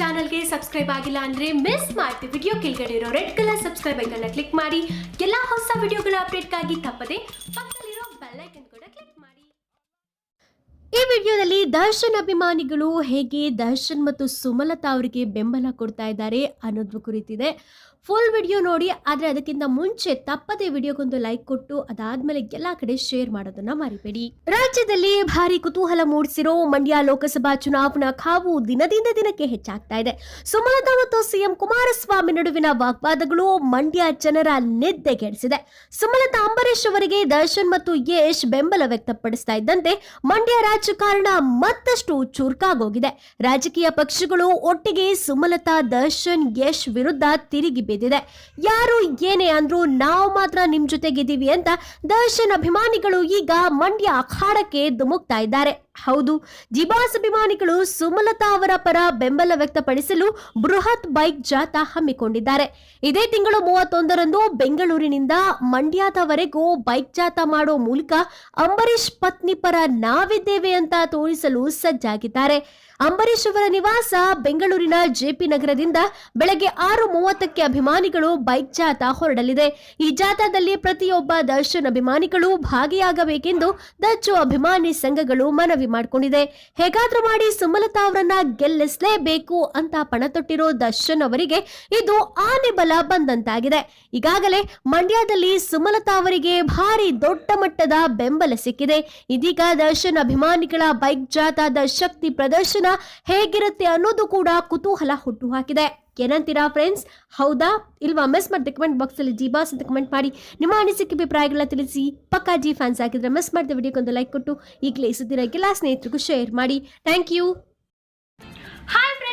ಚಾನಲ್ಗೆ ಸಬ್ಸ್ಕ್ರೈಬ್ ಆಗಿಲ್ಲ ಅಂದ್ರೆ ಮಿಸ್ ಮಾಡ್ತೀವಿ ವಿಡಿಯೋ ಕೆಳಗಡೆ ಇರೋ ರೆಡ್ ಕಲರ್ ಸಬ್ಸ್ಕ್ರೈಬ್ ಐಕನ್ನ ಕ್ಲಿಕ್ ಮಾಡಿ. ಎಲ್ಲಾ ಹೊಸ ವಿಡಿಯೋಗಳ ಅಪ್ಡೇಟ್ಗಾಗಿ ತಪ್ಪದೆ ಪಕ್ಕದಲ್ಲಿರೋ ಬೆಲ್ ಐಕನ್ ಕೂಡ ಕ್ಲಿಕ್ ಮಾಡಿ. ಈ ವಿಡಿಯೋದಲ್ಲಿ ದರ್ಶನ್ ಅಭಿಮಾನಿಗಳು ಹೇಗೆ ದರ್ಶನ್ ಮತ್ತು ಸುಮಲತಾ ಅವರಿಗೆ ಬೆಂಬಲ ಕೊಡ್ತಾ ಇದ್ದಾರೆ ಅನ್ನೋದ್ರ ಕುರಿತಿದೆ. ಫುಲ್ ವಿಡಿಯೋ ನೋಡಿ, ಆದರೆ ಅದಕ್ಕಿಂತ ಮುಂಚೆ ತಪ್ಪದೆ ವಿಡಿಯೋಗೊಂದು ಲೈಕ್ ಕೊಟ್ಟು, ಅದಾದ್ಮೇಲೆ ಎಲ್ಲ ಕಡೆ ಶೇರ್ ಮಾಡೋದನ್ನ ಮರಿಬೇಡಿ. ರಾಜ್ಯದಲ್ಲಿ ಭಾರಿ ಕುತೂಹಲ ಮೂಡಿಸಿರೋ ಮಂಡ್ಯ ಲೋಕಸಭಾ ಚುನಾವಣಾ ಕಾವು ದಿನದಿಂದ ದಿನಕ್ಕೆ ಹೆಚ್ಚಾಗ್ತಾ ಇದೆ. ಸುಮಲತಾ ಮತ್ತು ಸಿಎಂ ಕುಮಾರಸ್ವಾಮಿ ನಡುವಿನ ವಾಗ್ವಾದಗಳು ಮಂಡ್ಯ ಜನರ ನಿದ್ದೆಗೆಡಿಸಿದೆ. ಸುಮಲತಾ ಅಂಬರೀಶ್ ಅವರಿಗೆ ದರ್ಶನ್ ಮತ್ತು ಯಶ್ ಬೆಂಬಲ ವ್ಯಕ್ತಪಡಿಸ್ತಾ ಇದ್ದಂತೆ ಮಂಡ್ಯ ರಾಜಕಾರಣ ಮತ್ತಷ್ಟು ಚುರುಕಾಗೋಗಿದೆ. ರಾಜಕೀಯ ಪಕ್ಷಗಳು ಒಟ್ಟಿಗೆ ಸುಮಲತಾ, ದರ್ಶನ್, ಯಶ್ ವಿರುದ್ಧ ತಿರುಗಿ ಬಿದ್ದಿದೆ ಯಾರು ಏನೇ ಅಂದ್ರೂ ನಾವು ಮಾತ್ರ ನಿಮ್ ಜೊತೆಗಿದ್ದೀವಿ ಅಂತ ದರ್ಶನ್ ಅಭಿಮಾನಿಗಳು ಈಗ ಮಂಡ್ಯ ಅಖಾಡಕ್ಕೆ ಧುಮುಕ್ತಾ ಇದ್ದಾರೆ. ಹೌದು. ಜಿಬಾಸ್ ಅಭಿಮಾನಿಗಳು ಸುಮಲತಾ ಅವರ ಪರ ಬೆಂಬಲ ವ್ಯಕ್ತಪಡಿಸಲು ಬೃಹತ್ ಬೈಕ್ ಜಾಥಾ ಹಮ್ಮಿಕೊಂಡಿದ್ದಾರೆ. ಇದೇ ತಿಂಗಳು ಮೂವತ್ತೊಂದರಂದು ಬೆಂಗಳೂರಿನಿಂದ ಮಂಡ್ಯದವರೆಗೂ ಬೈಕ್ ಜಾಥಾ ಮಾಡೋ ಮೂಲಕ ಅಂಬರೀಶ್ ಪತ್ನಿ ಪರ ನಾವಿದ್ದೇವೆ ಅಂತ ತೋರಿಸಲು ಸಜ್ಜಾಗಿದ್ದಾರೆ. ಅಂಬರೀಶ್ ಅವರ ನಿವಾಸ ಬೆಂಗಳೂರಿನ ಜೆಪಿ ನಗರದಿಂದ ಬೆಳಗ್ಗೆ ಆರು ಮೂವತ್ತಕ್ಕೆ ಅಭಿಮಾನಿಗಳು ಬೈಕ್ ಜಾಥಾ ಹೊರಡಲಿದೆ. ಈ ಜಾಥಾದಲ್ಲಿ ಪ್ರತಿಯೊಬ್ಬ ದರ್ಶನ್ ಅಭಿಮಾನಿಗಳು ಭಾಗಿಯಾಗಬೇಕೆಂದು ದಚ್ಚು ಅಭಿಮಾನಿ ಸಂಘಗಳು ಮನವಿ ಮಾಡಿಕೊಂಡಿದೆ. ಹೇಗಾದ್ರೂ ಮಾಡಿ ಸುಮಲತಾ ಅವರನ್ನ ಗೆಲ್ಲಿಸಲೇಬೇಕು ಅಂತ ಪಣ ತೊಟ್ಟಿರೋ ದರ್ಶನ್ ಅವರಿಗೆ ಇದು ಆನೆ ಬಲ ಬಂದಂತಾಗಿದೆ. ಈಗಾಗಲೇ ಮಂಡ್ಯದಲ್ಲಿ ಸುಮಲತಾ ಅವರಿಗೆ ಭಾರಿ ದೊಡ್ಡ ಮಟ್ಟದ ಬೆಂಬಲ ಸಿಕ್ಕಿದೆ. ಇದೀಗ ದರ್ಶನ್ ಅಭಿಮಾನಿಗಳ ಬೈಕ್ ಜಾಥಾದ ಶಕ್ತಿ ಪ್ರದರ್ಶನ ಹೇಗಿರುತ್ತೆ ಅನ್ನೋದು ಕೂಡ ಕುತೂಹಲ ಹುಟ್ಟು ಹಾಕಿದೆ. ಏನಂತೀರಾ ಫ್ರೆಂಡ್ಸ್ ಹೌದಾ? ಇಲ್ವಾ? ಮಿಸ್ ಮಾಡಿದ ಕಮೆಂಟ್ ಬಾಕ್ಸಲ್ಲಿ ಜಿ ಬಾಸ್ ಅಂತ ಕಮೆಂಟ್ ಮಾಡಿ. ನಿಮ್ಮ ಅನಿಸಿಕೆ, ಅಭಿಪ್ರಾಯಗಳನ್ನ ತಿಳಿಸಿ. ಪಕ್ಕಾ ಜಿ ಫ್ಯಾನ್ಸ್ ಆಗಿದ್ರೆ ಮಿಸ್ ಮಾಡಿದ ವಿಡಿಯೋಕ್ಕೊಂದು ಲೈಕ್ ಕೊಟ್ಟು ಈಗಲೇ ಸುದ್ದಿನ ಎಲ್ಲ ಸ್ನೇಹಿತರಿಗೂ ಶೇರ್ ಮಾಡಿ. Thank you